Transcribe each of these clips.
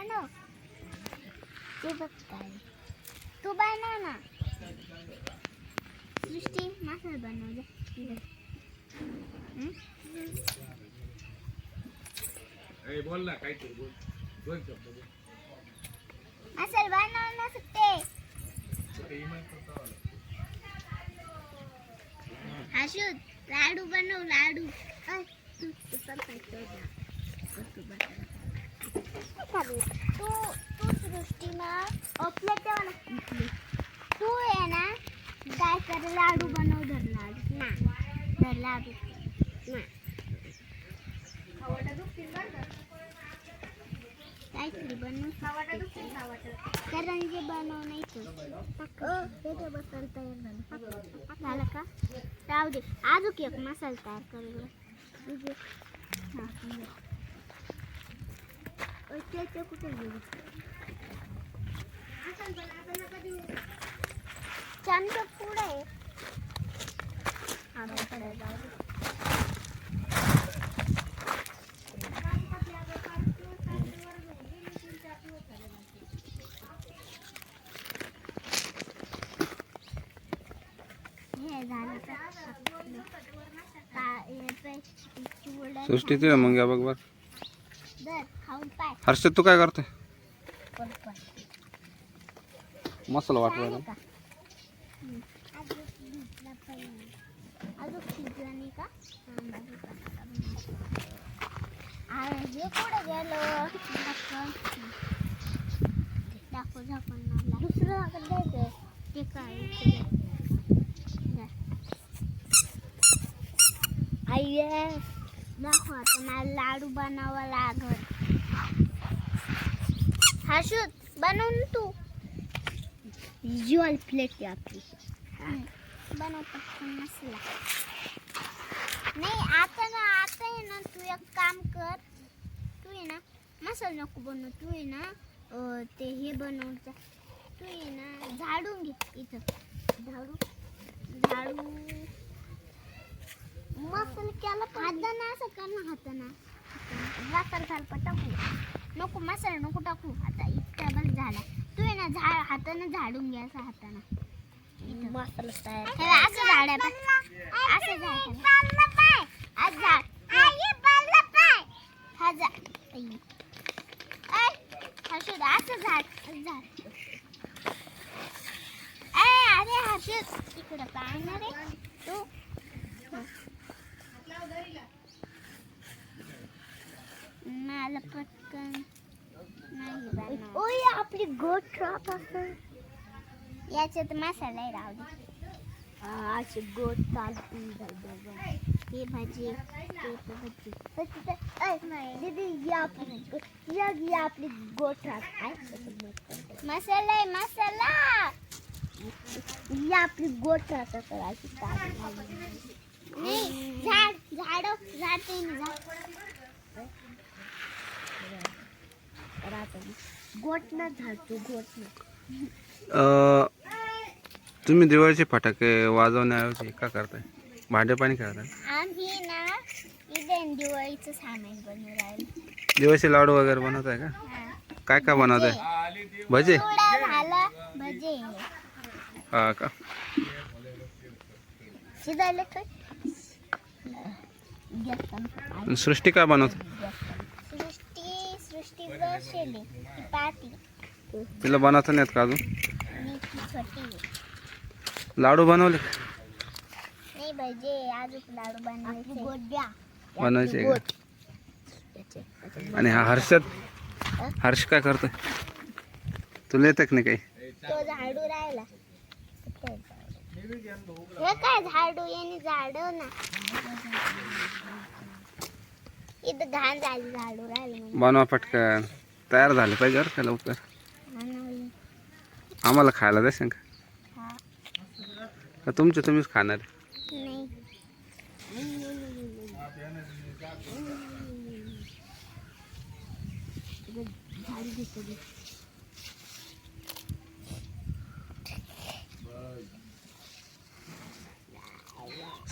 बनव. ते बघ काय तू बनव ना. सृष्टी मासा बनव दे. इकडे. हं? ए, बोल ना काहीतरी बोल. दोन शब्द बोल. मासा बनव ना सुट्टे ते. अशोक लाडू बनव लाडू. तू तू पण खायचं ना. तू बनव. तू तू सृष्टीमा आपलं तेव्हा ना इथली. तू आहे ना काय कर लाडू बनव धर लाडू ना धर लाडू ना काहीतरी बनवू करंजी बनव नाही तर ते बसायला तयार झालं झालं का? राहू दे. अजून एक मसाला तयार तुझे ते ते कुठे गेले? चमचा पुढे आहे हा, पुढे जाऊ दे. हे झालं का? का- हे पे- चिवडा सृष्टी तिला मग या बघ बघ धर, खाऊन पाय हर्षद तू काय करतोय पण पण. मसाला काय वाटवायला आहे का? हं. अजून शिजला पण नाही. अजून शिजला नाही का? हा, माझं पण करून. आ, कुठं गेलं? दाखव दाखव झाकण मारला दुसरं झाकण द्यायचं ते? काय? इकडे. द्या. आई दाखव आता मला लाडू बनावा लागल. हर्षद बनवून तू. विज्युअल प्लेट आपली. बनव पटकन मसाला नाही आता ना आता आहे ना तू एक काम कर. तू आहे ना मसाला नको बनव तू आहे ना अं, ते हे बनव जा. तू आहे ना झाडून घे इथं. झाडू झाडू. मसाला केला हाताना असं कर ना हाताना. वापर घाल टाकू नको मसाला नको टाकू. आता इतका बस झाला. तू आहे ना झाड हाताने झाडून घे असं हाताने. मसाला तयार असं झाड आहे बघ. असं झाड आहे. आज झाड हा झाड आई. ऐ, हर्षद असं झाड असं झाड ऐ, अरे हर्षद इकडं काय ना रे तू याच्यात मसाला आहे राहू दे. अशी गोट चालती हे भाजी ते तर भाजी. दीदी ही आपली या ही आपली आहे मसाला आहे मसाला! ही आपली गोट ट्रॉप असं अशी. नाही झाड झाड झाड. झाड गोट ना झाड तू गोट ना. अं, तुम्ही दिवाळीचे फटाके वाजवण्याऐवजी का करताय? भांडे पाणी करताय? आम्ही ना इथे दिवाळीचं सामान बनवून राहिलो. दिवाळीचे लाडू वगैरे बनवताय का? हा. काय काय बनवताय? भजे? चिवडा झाला भजे. हा का? शिजायला काय गॅस संपला. आणि सृष्टी काय बनवत? सृष्टी सृष्टी बसली ती पाहती तिला बनवता नाही येत का अजून? ती छोटी. आहे. लाडू बनवले? नाही भजे अजून लाडू बनवायचे. बनवायचे का? आणि हा हर्षद? हर्ष काय करतोय? तुला येतं का नाही काही? तो झाडू राहिला. हे काय झाडू? याने झाडू ना. इथं घाण झाली झाडू राहिलं. बनवा पटकन. तयार झाले पाहिजे बरं का लवकर. आम्हाला खायला हा. का? तुमचे तुम्हीच खाणार.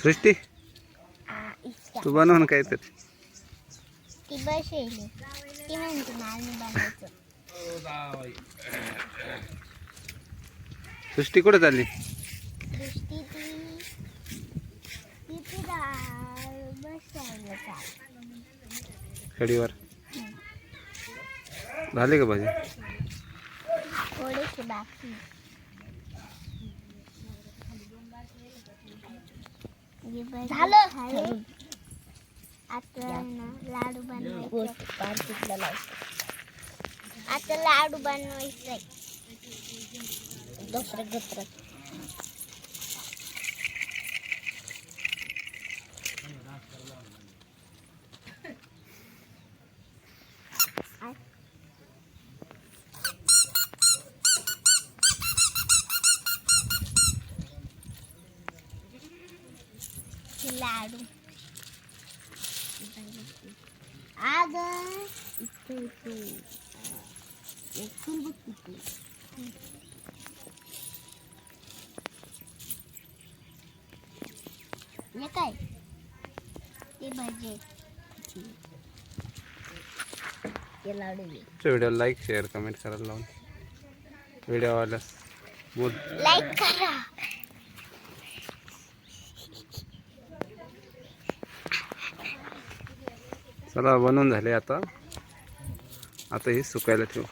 सृष्टी. तू बनव ना काहीतरी. ती बसेल ती म्हणते मला नाही बनवायचं. जावाई सृष्टी कुठे चालली? दृष्टी ती झाली का भाजी? थोडीशी बाकी. झालं. आता लाडू बनवायचे. आता लाडू बनवायचे दुसरं दुसरं लाडू. आग इथे एक फुल बघ किती हे काय? ते भजे. ते लाडू व्हिडिओ लाईक शेअर कमेंट करायला लावून. व्हिडिओ आवडल्यास लाईक करा. चला बनवून झाले आता. आता हे सुकायला ठेवू.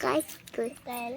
काय काय